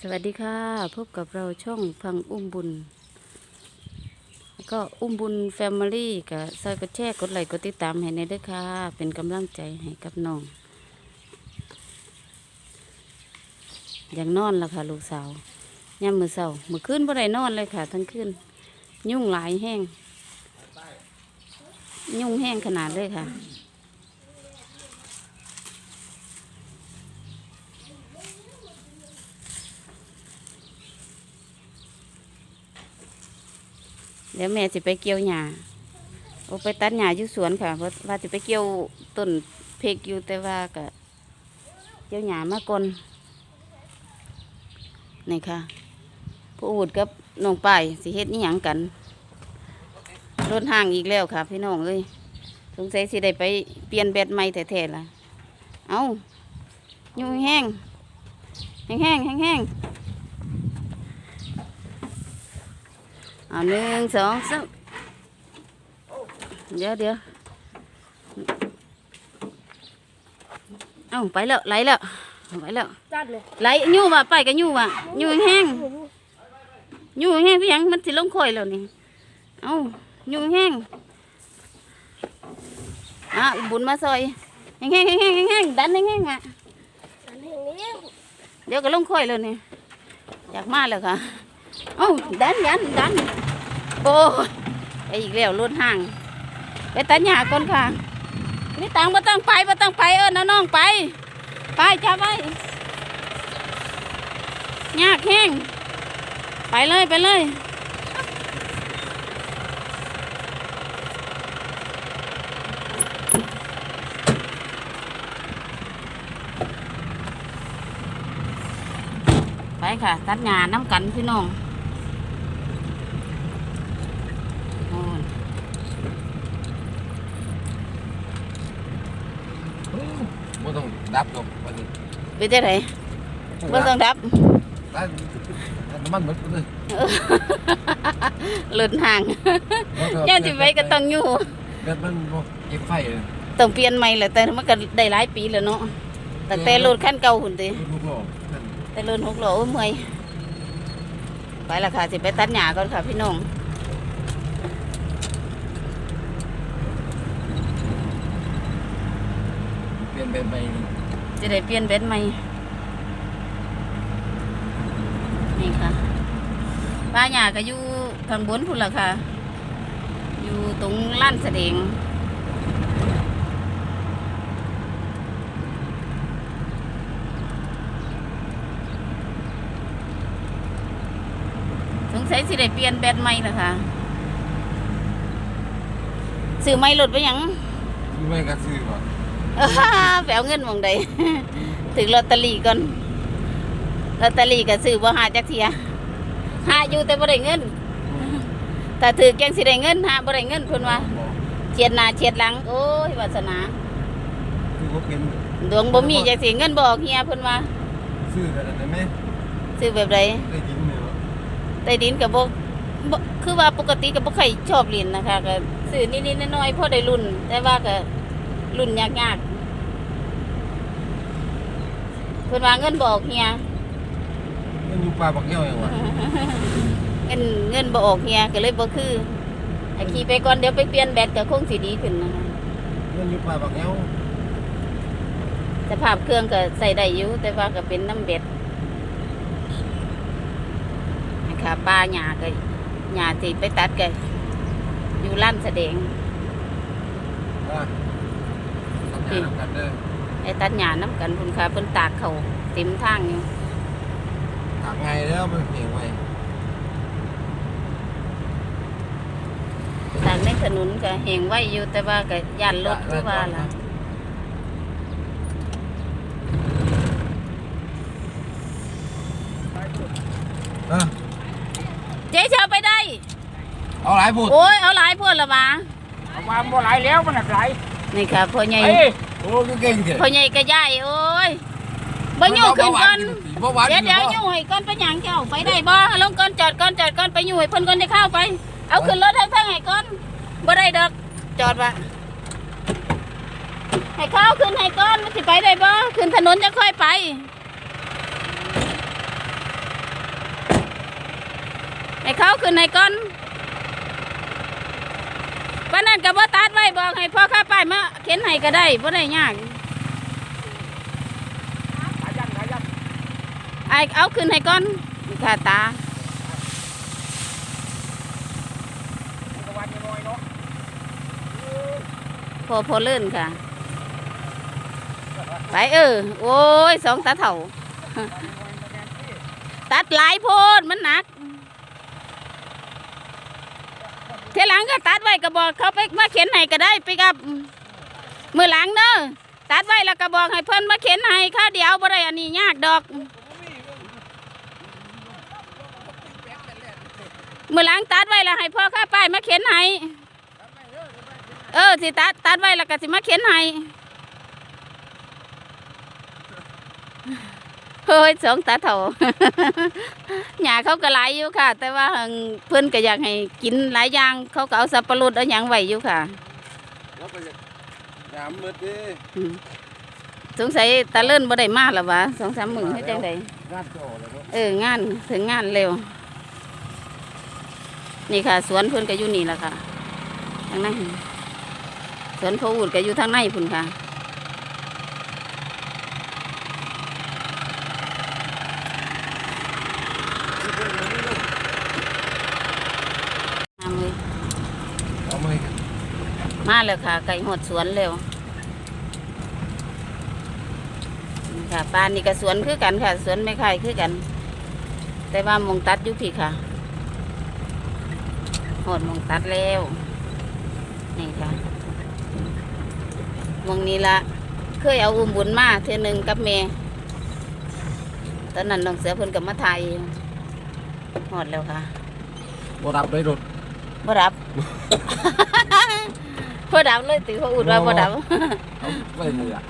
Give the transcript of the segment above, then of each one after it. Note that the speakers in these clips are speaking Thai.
สวัสดีค่ะ พบกับเราช่องพังอุ้มบุญ ก็อุ้มบุญแฟมิลี่กับซอยกดแชร์กดไลค์กดติดตามให้ในด้วยค่ะ เป็นกำลังใจให้กับน้อง อย่างนอนแล้วค่ะ ลูกสาวย่ำมือเสามือขึ้นบ่ได้นอนเลยค่ะ ทั้งคืนยุ่งหลายแห้ง ยุ่งแห้งขนาดเลยค่ะ เดี๋ยวแม่จะไปเกี่ยวหญ้าโอไปตัดหญ้าอยู่สวนค่ะว่าะว่าจะไปเกี่ยวต้นเพกอยู่แต่ว่าก็เกี่ยวหญ้ามาก่อนนี่ค่ะผู้อูดกับน้องป่ายสิเฮ็ดนี่หยังกันรถห่างอีกแล้วค่ะ พี่น้องเอ้ยสงสัยสิได้ไปเปลี่ยนแบตใหม่แท้ๆละเอายู่งแห้งแห้งแห้งแห้ง เอาหนึ่งสองสามเดี๋ยวเดี๋ยวเอาไปแล้วไหลแล้วไปแล้วจัดเลยไหลยู่ว่ะไปกันยู่ว่ะยู่แห้งยู่แห้งพี่ยังมันสิลงคอยแล้วนี่เอายู่แห้งอะบุญมาซอยแห้งแห้งแห้งแห้งแห้งดันแห้งแห้งอะอันนี้เดี๋ยวก็ลงคอยแล้วนี่อยากมาแล้วค่ะ เอ้าดันยันดันโอ้ยไปอีกแล้วรถห่าง ไปตัดหญ้าก่อนค่ะนี่ตังบ่ต้องไปบ่ต้องไปเออน้าน้องไป ไปจับไว้ยากแห้งไปเลยไปเลยไปค่ะ ตัดหญ้าน้ำกันพี่น้องโอ้ย ไม่ต้องดับหรอกวันนี้ ไปเท่าไหร่บ่ต้องดับได้น้ำมันหมดเลยหลุดห่างย่านสิไปก็ต้องอยู่เบ็ดมันบ่เก็บไฟเลยต้องเปลี่ยนใหม่แหละแต่มันก็ได้หลายปีแล้วเนาะตั้งแต่รถคันเก่าหุ่นติลูกหล่อนั่นแต่รถหกล้อโอ้ยเมื่อยไปละค่ะสิไปตัดหญ้าก่อนค่ะพี่น้องเปลี่ยนเป็นไป จะได้เปลี่ยนเบนใหม่นี่ค่ะป้าหญ้าก็อยู่ข้างบนพุ่นละค่ะ อยู่ตรงล้านแสดงสงสัยสิได้เปลี่ยนแบตใหม่ละค่ะซื้อไม่หลุดไปยังคือไม่กระซื้อก่อน ไปเอาเงินหมองใดถึงลอตเตอรี่ก่อนลอตเตอรี่ก็ซื้อบ่หาจักเทียหาอยู่แต่บ่ได้เงินแต่ถือแกงสิได้เงินหาบ่ได้เงินเพิ่นว่าเฉียดหน้าเฉียดหลัง โอ้ยวาสนาคือว่าเป็นดวงบ่มีจักสิเงินบ่ออกเฮียเพิ่นว่าซื้อกันได้ไหมซื้อแบบใดได้ยินไหมวะใต้ดินก็บ่บ่คือว่าปกติก็บ่ค่อยชอบเล่นนะคะก็ซื้อนิดๆน้อยๆพอได้รุ่นแต่ว่าก็ รุ่นยากๆเพิ่นว่าเงินบ่ออกเฮียมันอยู่ป่าบักเงี้ยวยังวะเงินเงินบ่ออกเฮียก็เลยบ่คือไอ้ขี่ไปก่อนเดี๋ยวไปเปลี่ยนแบตก็คงสิดีขึ้นนะคะมันอยู่ป่าบักเงี้ยวสภาพเครื่องก็ใส่ได้อยู่แต่ว่าก็เป็นน้ำแบตนะคะป้าหญ้าก็หญ้าที่ไปตัดก็อยู่ร้านแสดงว่า ทำงานกันเด้อไอ้ตัดหญ้าน้ำกันคุณค่ะเพิ่นตากเขาเต็มทางอยู่ถามไงแล้วมันเหี่ยวไว้ตากในถนนก็แหงไว้อยู่แต่ว่าก็ย่านรถคือว่าล่ะเออเจ๊เชาไปได้ เอาหลายพูดโอ้ยเอาหลายพวดละมาเอามาบ่ไหลแล้วมันหนักไหล นี่ค่ะพ่อใหญ่เอ้ยโอ้ก็เก่งเถอะพ่อใหญ่ก็ใหญ่โอ้ยบ่อยู่ขึ้นก่อนบ่หวานเดี๋ยวเดี๋ยวอยู่ให้ก่อนไปหยังเจ้าไปได้บ่ลงก่อนจอดก่อนจอดก่อนไปอยู่ให้เพิ่นก่อนได้เข้าไป เอาขึ้นรถให้เพิ่นให้ก่อนบ่ได้ดอกจอดว่ะให้เข้าขึ้นให้ก่อนมันสิไปได้บ่ขึ้นถนนจะค่อยไปให้เขาขึ้นให้ก่อนปา นั้นก็บ่ตัดไว้บอกให้พ่อข้าไปายมาเข็นให้ก็ได้บ่ได้ยากขายันขายันไอเอาขึ้นให้ก่อนค่ะตาตะวันน้อยเนาะพอพอเลื่นค่ะ ไปเออ โอ้ยสองตาเถ่า ตัดหลายโพดมันหนัก เทหลังก็ตัดไว้ก็บอกเขาไปมาเข็นให้ก็ได้ไปกับมือหลังเนอะตัดไว้แล้วก็บอกให้เพิ่นมาเข็นให้ข้าวเดียวบ่ได้อันนี้ยากดอก มือหลังตัดไว้แล้วให้พ่อข้าป้ายมาเข็นให้เออสิตัดตัดไว้แล้วก็สิมาเข็นให้ เฮ้ยสองตาเถ่าหยาเขาก็หลายอยู่ค่ะ แต่ว่าหั่นเพิ่นก็อยากให้กินหลายอย่าง เขาก็เอาสับปะรดเอาหยังไว้อยู่ค่ะแล้วก็ยามมืดดิอืมสงสัยตาเลิ่นบ่ได้มาหรอวะสองสามหมื่นให้จังไดงานจะออกเลยเนาะเอองานถึงงานเร็ว นี่ค่ะ สวนเพิ่นก็อยู่นี่แหละค่ะทางนั้นสวนเขาอูดก็อยู่ทางในพุ่นค่ะมาเลย เอามาให้กัน มาแล้วค่ะ ไก่หดสวนเร็วนี่ค่ะปานนี่ก็สวนคือกันค่ะ สวนไม่ค่ายคือกัน แต่ว่ามองตัดอยู่พี่ค่ะหดมองตัดแล้วนี่ค่ะมองนี้ละเคยเอาอุ้มบุญมาเทือหนึ่งกับเมตอนนั้นน้องเสือเพิ่นกับมาไทยหอดแล้วค่ะบ่รับได้รถบ่ดับ บ่ดับเลยตือเขาอุดว่าบ่ดับเอาไปเลยอะ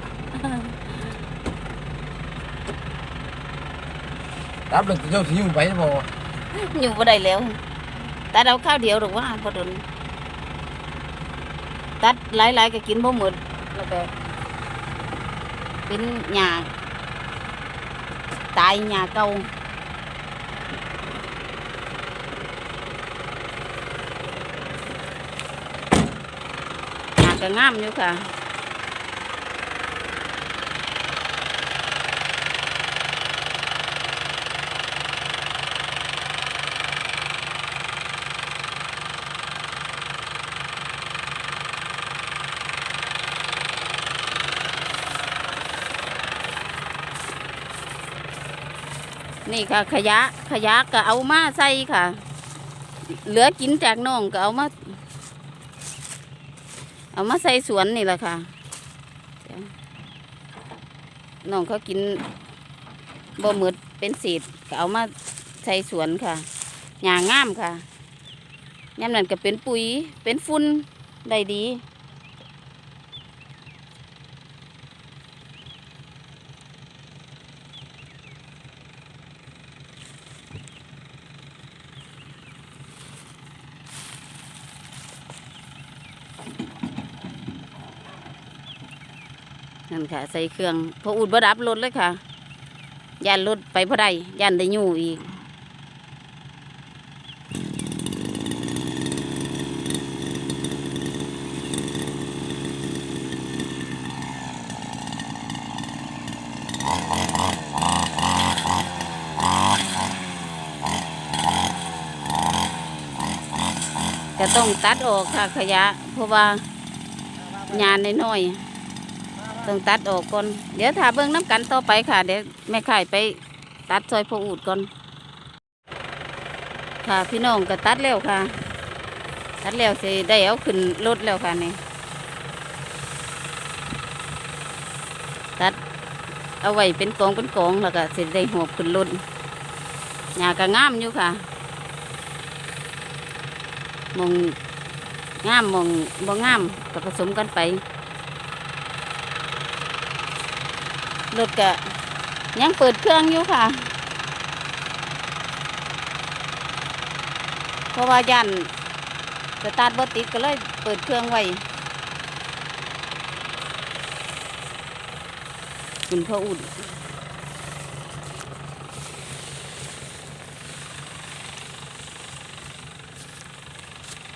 รับเลยเจ้าที่อยู่ไปบ่อยู่บ่ได้แล้วตัดเอาข้าวเดียวหรือว่าบ่โดนตัดหลายๆก็กินบ่หมดแล้วก็เป็นหญ้าตายหญ้าเก่าหญ้า ก็งามอยู่ค่ะนี่ค่ะขยะขยะก็เอามาใส่ค่ะ เหลือกินจากน้องก็เอามา เอามาใส่สวนนี่แหละค่ะน้องเขากินบ่หมดเป็นเศษก็เอามาใส่สวนค่ะหญ้างามค่ะยามนั้นก็เป็นปุ๋ยเป็นฟุ้นได้ดี นั่นค่ะ ใส่เครื่องพออุดบดับรถเลยค่ะย่านรถไปพอได้ย่านได้อยู่อีกก็ต้องตัดออกค่ะขยะ เพราะว่า งานน้อยๆ ต้องตัดออกก่อน เดี๋ยวถ้าเบิ่งน้ำกันต่อไปค่ะ เดี๋ยวแม่ข่ายไปตัดซอยพออูดก่อน ค่ะพี่น้องก็ตัดแล้วค่ะ ตัดแล้วสิได้เอาขึ้นรถแล้วค่ะนี่ ตัดเอาไว้เป็นกองเป็นกองแล้วก็สิได้หอบขึ้นรถหญ้าก็งามอยู่ค่ะมองงามมองบ่งามก็ผสมกันไป รถก็ยังเปิดเครื่องอยู่ค่ะ เพราะว่ายันสตาร์ทบติดก็เลยเปิดเครื่องไว้คุณพ่ออุ่น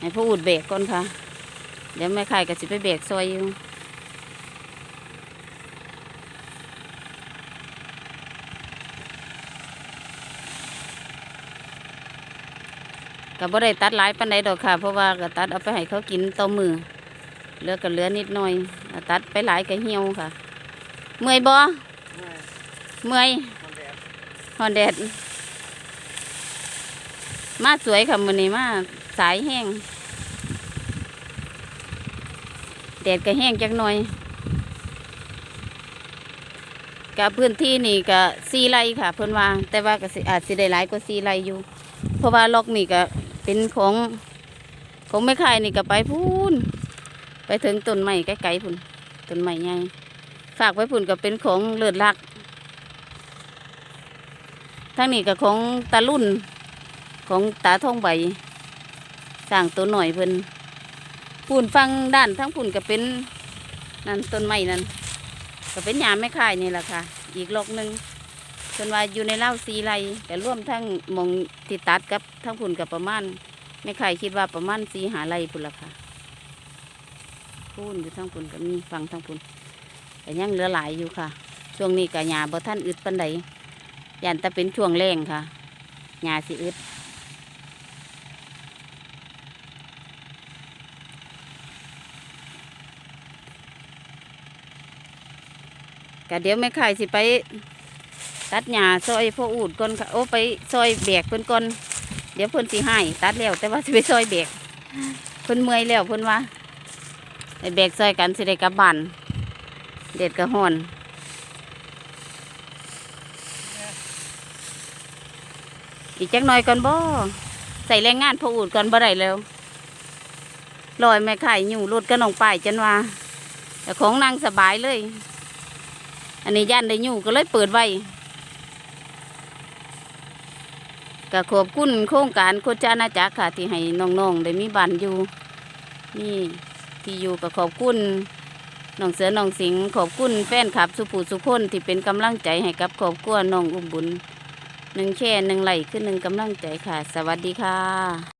ให้พ่ออูดเบรกก่อนค่ะ เดี๋ยวแม่ไข่ก็สิไปเบรกซอยอยู่ ก็บ่ได้ตัดหลายปานใดดอกค่ะ เพราะว่าก็ตัดเอาไปให้เขากินต่อมือเหลือก็เหลือนิดหน่อยตัดไปหลายก็เหี่ยวค่ะ เมื่อยบ่เมื่อยฮอนแดดมาสวยค่ะมื้อนี้มาสายแห้งแดดก็แห้งจักหน่อยกับพื้นที่นี่ก็ซีไรค่ะเพิ่นว่า แต่ว่าก็อาจสิได้หลายกว่าซีไรอยู่ เพราะว่าล็อกนี่ก็ เป็นของของไม่ขายนี่ก็ไปพูนไปถึงต้นไม้ใกล้ๆพุ่นต้นไม้ใหญ่ฝากไว้พุ่นก็เป็นของเลิศลักทั้งนี้ก็ของตาลุ่นของตาทองใบสร้างตัวหน่อยเพิ่นปูนฟังด้านทั้งปุ่นก็เป็นนั่นต้นไม้นั่นก็เป็นยามไม่คายนี่แหละค่ะ อีกลอกหนึ่งเพิ่นว่าอยู่ในเล่าสีไรแต่ร่วมทั้งหมอง ติดตัดกับทั้งปุ่นกับประมาณไม่ใค่ายคิดว่าประมาณสีหาไรพุ่นละค่ะพูนอยู่ทั้งปุ่นก็มีฟังทั้งปุ่นแต่ยังเหลือหลายอยู่ค่ะ ช่วงนี้ก็หญ้าบ่ท่านอึดปันใดยันแต่เป็นช่วงแรงค่ะหญ้าสิอึดก็เดี๋ยวแม่ข่ายสิไป ตัดหญ้าซอยพ่ออูดก่อนค่ะโอ้ไปซอยแบกเพิ่นก่อนเดี๋ยวเพิ่นสิให้ตัดแล้วแต่ว่าสิไปซอยแบกเพิ่นเมื่อยแล้วเพิ่นว่าไปแบกซอยกันสิได้กลับบ้านเด็ดกระห่อนอีกจักหน่อยก่อนบ่ใส่แรงงานพออูดก่อนบ่ได้แล้วลอยแม่ไข่อยู่รถกระนองป้ายจันว่าแต่ของนางสบายเลย อันนี้ย่านได้อยู่ก็เลยเปิดไว้ ก็ขอบคุณโครงการโคจานาจักรค่ะ ที่ให้น้องๆได้มีบ้านอยู่นี่ที่อยู่ก็ขอบคุณน้องเสือน้องสิงขอบคุณแฟนคลับสุภูสุคนที่เป็นกำลังใจให้กับครอบครัวน้องอุ้มบุญหนึ่งแค่หนึ่งไหลขึ้นหนึ่งกำลังใจค่ะ สวัสดีค่ะ